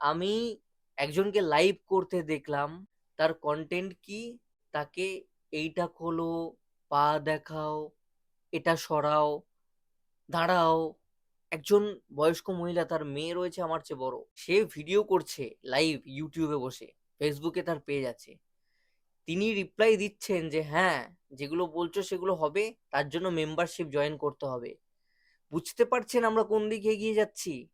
আমি একজনকে লাইভ করতে দেখলাম, তার কন্টেন্ট কি? তাকে এইটা খোলো, পা দেখাও, এটা সরাও, দাঁড়াও। একজন বয়স্ক মহিলা, তার মেয়ে রয়েছে আমার চেয়ে বড়। সে ভিডিও করছে লাইভ ইউটিউবে বসে ফেসবুকে তার পেজ আছে। তিনি রিপ্লাই দিচ্ছেন যে হ্যাঁ যেগুলো বলছো সেগুলো হবে, তার জন্য মেম্বারশিপ জয়েন করতে হবে। বুঝতে পারছেন আমরা কোন দিকে এগিয়ে যাচ্ছি?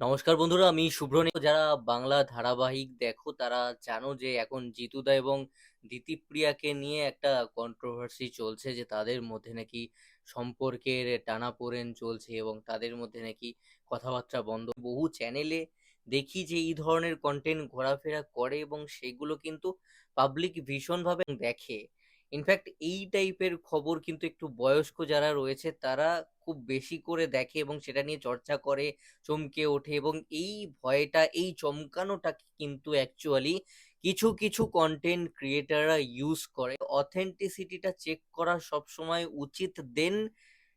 নমস্কার বন্ধুরা, আমি শুভ্র যারা বাংলা ধারাবাহিক দেখো, তারা জানো যে এখন জিতুদা এবং দিতিপ্রিয়াকে নিয়ে একটা কন্ট্রোভার্সি চলছে যে তাদের মধ্যে নাকি সম্পর্কের টানাপোড়েন চলছে এবং তাদের মধ্যে নাকি কথাবার্তা বন্ধ। বহু চ্যানেলে দেখি যে এই ধরনের কন্টেন্ট ঘোরাফেরা করে এবং সেগুলো কিন্তু পাবলিক ভীষণভাবে দেখে। ইনফ্যাক্ট এই টাইপের খবর কিন্তু একটু বয়স্ক যারা রয়েছে, তারা খুব বেশি করে দেখে এবং সেটা নিয়ে চর্চা করে, চমকে ওঠে এবং এই ভয়টা, এই চমকানোটা কিন্তু অ্যাকচুয়ালি কিছু কিছু কন্টেন্ট ক্রিয়েটাররা ইউজ করে। অথেন্টিসিটিটা চেক করা সবসময় উচিত দেন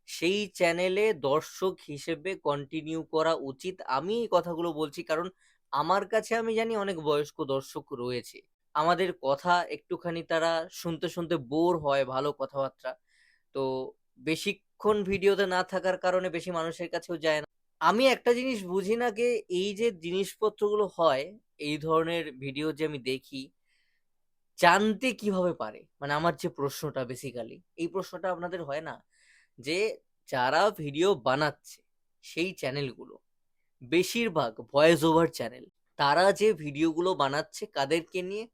সেই চ্যানেলে দর্শক হিসেবে কন্টিনিউ করা উচিত। আমি এই কথাগুলো বলছি কারণ আমার কাছে আমি জানি অনেক বয়স্ক দর্শক রয়েছে। আমাদের কথা একটুখানি তারা শুনতে শুনতে বোর হয় ভালো কথাবার্তা। তো বেশিক্ষণ ভিডিওতে না থাকার কারণে বেশি মানুষের কাছেও যায় না। আমি একটা জিনিস বুঝি না যে এই যে জিনিসপত্রগুলো হয়, এই ধরনের ভিডিও যে আমি দেখি, জানতে কীভাবে পারে? মানে আমার যে প্রশ্নটা বেসিক্যালি এই প্রশ্নটা আপনাদের হয় না? যে যারা ভিডিও বানাচ্ছে, সেই চ্যানেলগুলো বেশিরভাগ ভয়েস ওভার চ্যানেল তারা যে ভিডিওগুলো বানাচ্ছে কাদেরকে নিয়ে?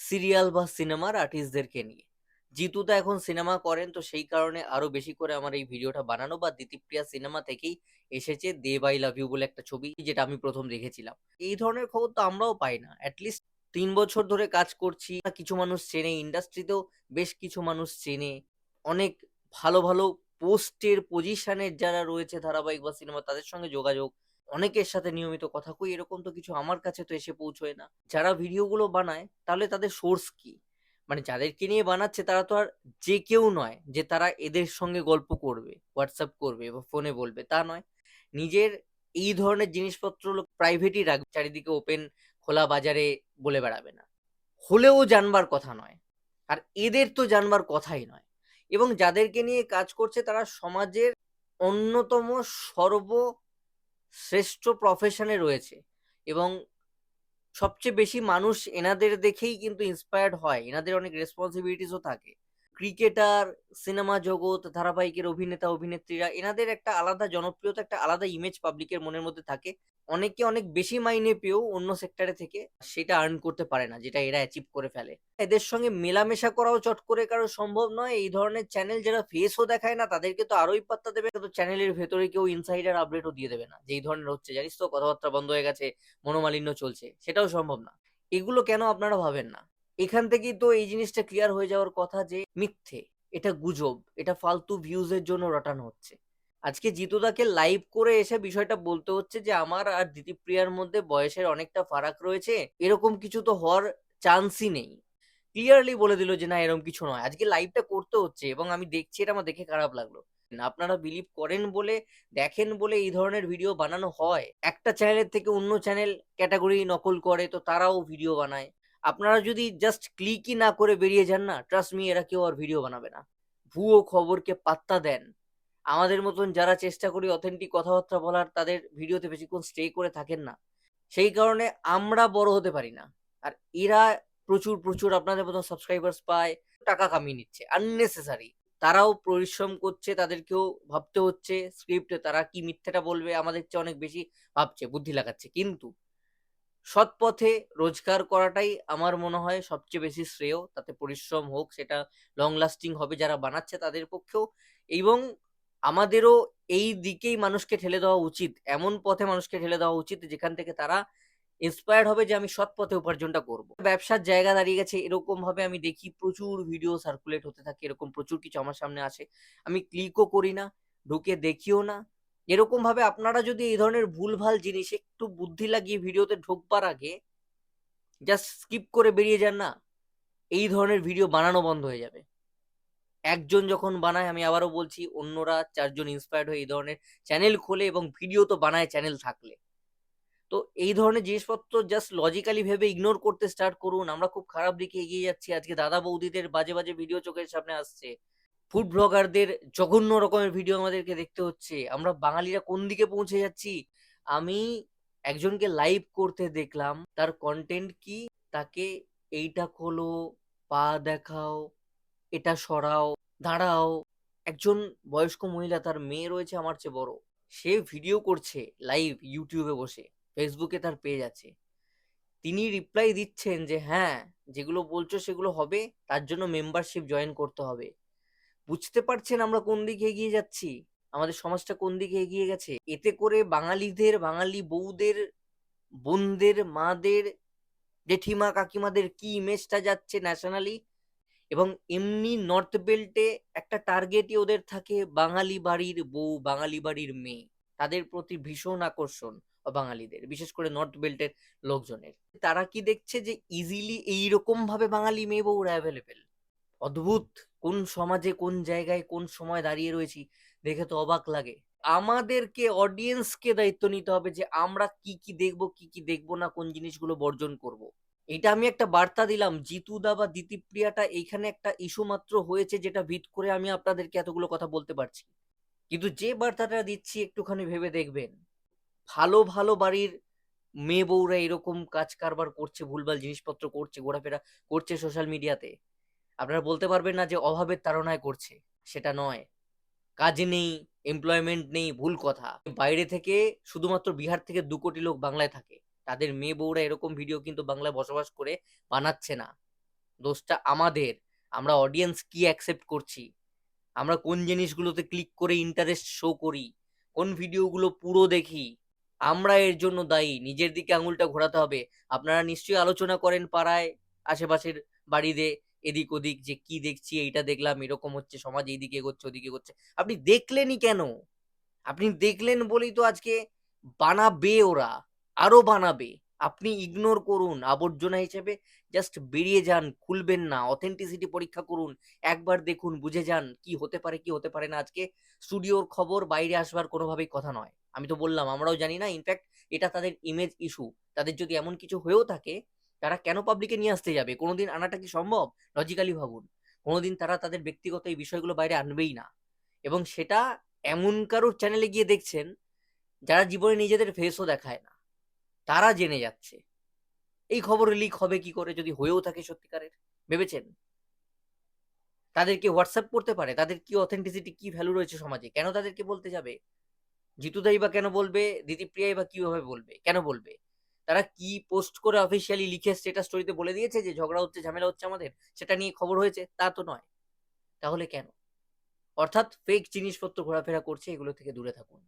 সিরিয়াল বা সিনেমার আর্টিস্টদেরকে নিয়ে। জিতুদা এখন সিনেমা করেন, তো সেই কারণে আরও বেশি করে আমার এই ভিডিওটা বানানো বা দিতিপ্রিয়া সিনেমা থেকেই এসেছে দে বাই লাভ ইউ বলে একটা ছবি, যেটা আমি প্রথম দেখেছিলাম। এই ধরনের খবর তো আমরাও পাই না। অ্যাটলিস্ট তিন বছর ধরে কাজ করছি কিছু মানুষ চেনে, ইন্ডাস্ট্রিতেও বেশ কিছু মানুষ চেনে। অনেক ভালো ভালো পোস্টের পজিশনের যারা রয়েছে ধারাবাহিক বা সিনেমা, তাদের সঙ্গে যোগাযোগ অনেকের সাথে নিয়মিত কথা কই, এরকম তো কিছু আমার কাছে তো এসে পৌঁছয় না। যারা ভিডিওগুলো বানায়, তাহলে তাদের সোর্স কি? মানে যাদেরকে নিয়ে বানাচ্ছে, তারা তো আর যে কেউ নয় যে তারা এদের সঙ্গে গল্প করবে হোয়াটসঅ্যাপ করবে বা ফোনে বলবে, তা নয়। নিজের এই ধরনের জিনিসপত্র প্রাইভেটই রাখবে চারিদিকে ওপেন খোলা বাজারে বলে বেড়াবে না। হলেও জানবার কথা নয়। আর এদের তো জানবার কথাই নয়। এবং যাদেরকে নিয়ে কাজ করছে, তারা সমাজের অন্যতম সর্ব শ্রেষ্ঠ প্রফেশনে রয়েছে এবং সবচেয়ে বেশি মানুষ এনাদের দেখেই কিন্তু ইন্সপায়ার্ড হয়। এনাদের অনেক রেসপন্সিবিলিটিসও থাকে। ক্রিকেটার, সিনেমা জগৎ, ধারাবাহিকের অভিনেতা, অভিনেত্রীরা, এনাদের একটা আলাদা জনপ্রিয়তা, একটা আলাদা ইমেজ পাবলিকের মনের মধ্যে থাকে। অনেকে অনেক বেশি মাইনে পেয়েও অন্য সেক্টরে থেকে সেটা আর্ন করতে পারে না, যেটা এরা অ্যাচিভ করে ফেলে। এদের সঙ্গে মেলামেশা করাও চট করে কারও সম্ভব নয়। এই ধরনের চ্যানেল যারা ফেসও দেখায় না, তাদেরকে তো আরোই পাত্তা দেবে। তো চ্যানেলের ভেতরে কেউ ইনসাইডার আপডেটও দিয়ে দেবে না। যে এই ধরনের হচ্ছে, জানিস তো, কথাবার্তা বন্ধ হয়ে গেছে, মনোমালিন্য চলছে, সেটাও সম্ভব না। এগুলো কেন আপনারা ভাবেন না? এখান থেকেই তো এই জিনিসটা ক্লিয়ার হয়ে যাওয়ার কথা যে মিথ্যে, এটা গুজব, এটা ফালতু ভিউজের জন্য রটানো হচ্ছে। আজকে জিতুদাকে লাইভ করে এসে বিষয়টা বলতে হচ্ছে যে, আমার আর দিতিপ্রিয়ার মধ্যে বয়সের অনেকটা ফারাক রয়েছে, এরকম কিছু তো হওয়ার চান্সই নেই। ক্লিয়ারলি বলে দিল যে, না এরকম কিছু নয়। আজকে লাইভটা করতে হচ্ছে এবং আমি দেখছি, এটা আমার দেখে খারাপ লাগল। আপনারা বিলিভ করেন বলে, দেখেন বলে এই ধরনের ভিডিও বানানো হয়। একটা চ্যানেলের থেকে অন্য চ্যানেল ক্যাটাগরি নকল করে, তো তারাও ভিডিও বানায়। আপনারা যদি জাস্ট ক্লিকই না করে বেরিয়ে যান না ট্রাস্ট মি এরা কেউ আর ভিডিও বানাবে না। ভুয়ো খবরকে পাত্তা দেন। আমাদের মতন যারা চেষ্টা করি অথেন্টিক কথাবার্তা বলার, তাদের ভিডিওতে বেশিক্ষণ স্টে করে থাকেন না। সেই কারণে আমরা বড় হতে পারি না। আর এরা প্রচুর প্রচুর আপনাদের মতন সাবস্ক্রাইবার্স পায়, টাকা কামিয়ে নিচ্ছে আননেসেসারি তারাও পরিশ্রম করছে, তাদেরকেও ভাবতে হচ্ছে স্ক্রিপ্টে তারা কি মিথ্যাটা বলবে, আমাদের চেয়ে অনেক বেশি ভাবছে, বুদ্ধি লাগাচ্ছে। কিন্তু সৎ পথে রোজগার করাটাই আমার মনে হয় সবচেয়ে বেশি শ্রেয়। তাতে পরিশ্রম হোক, সেটা লং লাস্টিং হবে যারা বানাচ্ছে তাদের পক্ষেও। এবং আমাদেরও এই দিকেই মানুষকে ঠেলে দেওয়া উচিত, এমন পথে মানুষকে ঠেলে দেওয়া উচিত যেখান থেকে তারা ইন্সপায়ার্ড হবে যে আমি সৎ পথে উপার্জনটা করব। ব্যবসার জায়গা দাঁড়িয়ে গেছে, এরকম ভাবে আমি দেখি প্রচুর ভিডিও সার্কুলেট হতে থাকে, এরকম প্রচুর কিছু আমার সামনে আসে। আমি ক্লিকও করি না, ঢুকে দেখিও না। এরকম ভাবে আপনারা যদি এই ধরনের ভুলভাল জিনিস একটু বুদ্ধি লাগিয়ে ভিডিওতে ঢোকবার আগে জাস্ট স্কিপ করে বেরিয়ে যান না, এই ধরনের ভিডিও বানানো বন্ধ হয়ে যাবে। একজন যখন বানায়, আমি আবারও বলছি, অন্যরা চারজন ইন্সপায়ার্ড হয়ে এই ধরনের চ্যানেল খোলে এবং ভিডিও তো বানায় চ্যানেল থাকলে। তো এই ধরনের জিনিসপত্র জাস্ট লজিক্যালি ভেবে ইগনোর করতে স্টার্ট করুন। আমরা খুব খারাপ দিকে এগিয়ে যাচ্ছি। আজকে দাদা বৌদিদের বাজে বাজে ভিডিও চোখের সামনে আসছে। ফুড ব্লগারদের জঘন্য রকমের ভিডিও আমাদেরকে দেখতে হচ্ছে। আমরা বাঙালিরা কোন দিকে পৌঁছে যাচ্ছি? আমি একজনকে লাইভ করতে দেখলাম। তার কন্টেন্ট কি? তাকে এইটা খোলো, পা দেখাও, এটা সরাও, দাঁড়াও। একজন বয়স্ক মহিলা, তার মেয়ে রয়েছে আমার চেয়ে বড়। সে ভিডিও করছে লাইভ ইউটিউবে বসে ফেসবুকে তার পেজ আছে। তিনি রিপ্লাই দিচ্ছেন যে হ্যাঁ যেগুলো বলছো সেগুলো হবে, তার জন্য মেম্বারশিপ জয়েন করতে হবে। বুঝতে পারছেন আমরা কোন দিকে এগিয়ে যাচ্ছি? আমাদের সমাজটা কোন দিকে এগিয়ে গেছে? এতে করে বাঙালিদের, বাঙালি বউদের, বোনদের, মাদের, জেঠিমা, কাকিমাদের কি ইমেজটা যাচ্ছে ন্যাশনালি এবং এমনি নর্থ বেল্টে একটা টার্গেটই ওদের থাকে বাঙালি বাড়ির বউ, বাঙালি বাড়ির মেয়ে। তাদের প্রতি ভীষণ আকর্ষণ বাঙালিদের, বিশেষ করে নর্থ বেল্টের লোকজনের। তারা কি দেখছে যে ইজিলি এইরকম ভাবে বাঙালি মেয়ে বউরা অ্যাভেলেবেল অদ্ভুত, কোন সমাজে কোন জায়গায় কোন সময় দাঁড়িয়ে রয়েছি দেখে তো অবাক লাগে। আমাদেরকে অডিয়েন্সকে দায়িত্ব নিতে হবে যে আমরা কি কি দেখব, কি কি দেখব না, কোন জিনিসগুলো বর্জন করব। এটা আমি একটা বার্তা দিলাম, জিতুদা বা দ্বিতীপ্রিয়াটা এইখানে একটা ইস্যু মাত্র হয়েছে যেটা ভিত করে আমি আপনাদেরকে এতগুলো কথা বলতে পারছি। কিন্তু যে বার্তাটা দিচ্ছি একটুখানি ভেবে দেখবেন, ভালো ভালো বাড়ির মেয়ে বউরা এরকম কাজ কারবার করছে, ভুলভাল জিনিসপত্র করছে, ঘোরাফেরা করছে সোশ্যাল মিডিয়াতে আপনারা বলতে পারবেন না যে অভাবের তাড়নায় করছে, সেটা নয়। কাজ নেই এমপ্লয়মেন্ট নেই, ভুল কথা। বাইরে থেকে শুধুমাত্র বিহার থেকে দু কোটি লোক বাংলায় থাকে। তাদের মেয়ে বউরা এরকম ভিডিও কিন্তু বাংলায় বসবাস করে বানাচ্ছে না। দোষটা আমাদের। আমরা অডিয়েন্স কি অ্যাকসেপ্ট করছি? আমরা কোন জিনিসগুলোতে ক্লিক করে ইন্টারেস্ট শো করি? কোন ভিডিওগুলো পুরো দেখি? আমরা এর জন্য দায়ী। নিজের দিকে আঙুলটা ঘোরাতে হবে। আপনারা নিশ্চয়ই আলোচনা করেন পাড়ায়, আশেপাশের বাড়িতে। এদিক ওদিক যে কি দেখছি, এইটা দেখলাম, এরকম হচ্ছে, সমাজ এইদিকে এগোচ্ছে, ওদিকে এগোচ্ছে। আপনি দেখলেনই কেন? আপনি দেখলেন বলেই তো আজকে বানাবে ওরা, আরও বানাবে। আপনি ইগনোর করুন, আবর্জনা হিসেবে জাস্ট বেরিয়ে যান, খুলবেন না। অথেন্টিসিটি পরীক্ষা করুন, একবার দেখুন, বুঝে যান, কি হতে পারে, কি হতে পারে না। আজকে স্টুডিওর খবর বাইরে আসবার কোনোভাবেই কথা নয়। আমি তো বললাম, আমরাও জানি না ইনফ্যাক্ট এটা তাদের ইমেজ ইস্যু তাদের যদি এমন কিছু হয়েও থাকে তারা কেন পাবলিকে নিয়ে আসতে যাবে? কোনোদিন আনাটা কি সম্ভব? লজিক্যালি ভাবুন। কোনোদিন তারা তাদের ব্যক্তিগত এই বিষয়গুলো বাইরে আনবেই না। এবং সেটা এমন কারোর চ্যানেলে গিয়ে দেখছেন, যারা জীবনে নিজেদের ফেসও দেখায় না। তারা জেনে যাচ্ছে। এই খবর লিক হবে কি করে? যদি হয়েও থাকে সত্যিকারের। ভেবেছেন? তাদেরকে হোয়াটসঅ্যাপ করতে পারে। তাদের কি অথেন্টিসিটি কি ভ্যালু রয়েছে সমাজে? কেন তাদেরকে বলতে যাবে? জিতুদাই বা কেন বলবে? দিদিপ্রিয়াই বা কীভাবে বলবে? কেন বলবে? তারা কি পোস্ট করে অফিসিয়ালি লিখে স্টেটাস স্টোরিতে বলে দিয়েছে যে ঝগড়া হচ্ছে, ঝামেলা হচ্ছে আমাদের? সেটা নিয়ে খবর হয়েছে? তা তো নয়। তাহলে কেন? অর্থাৎ ফেক জিনিসপত্র ঘোরাফেরা করছে, এগুলো থেকে দূরে থাকুন।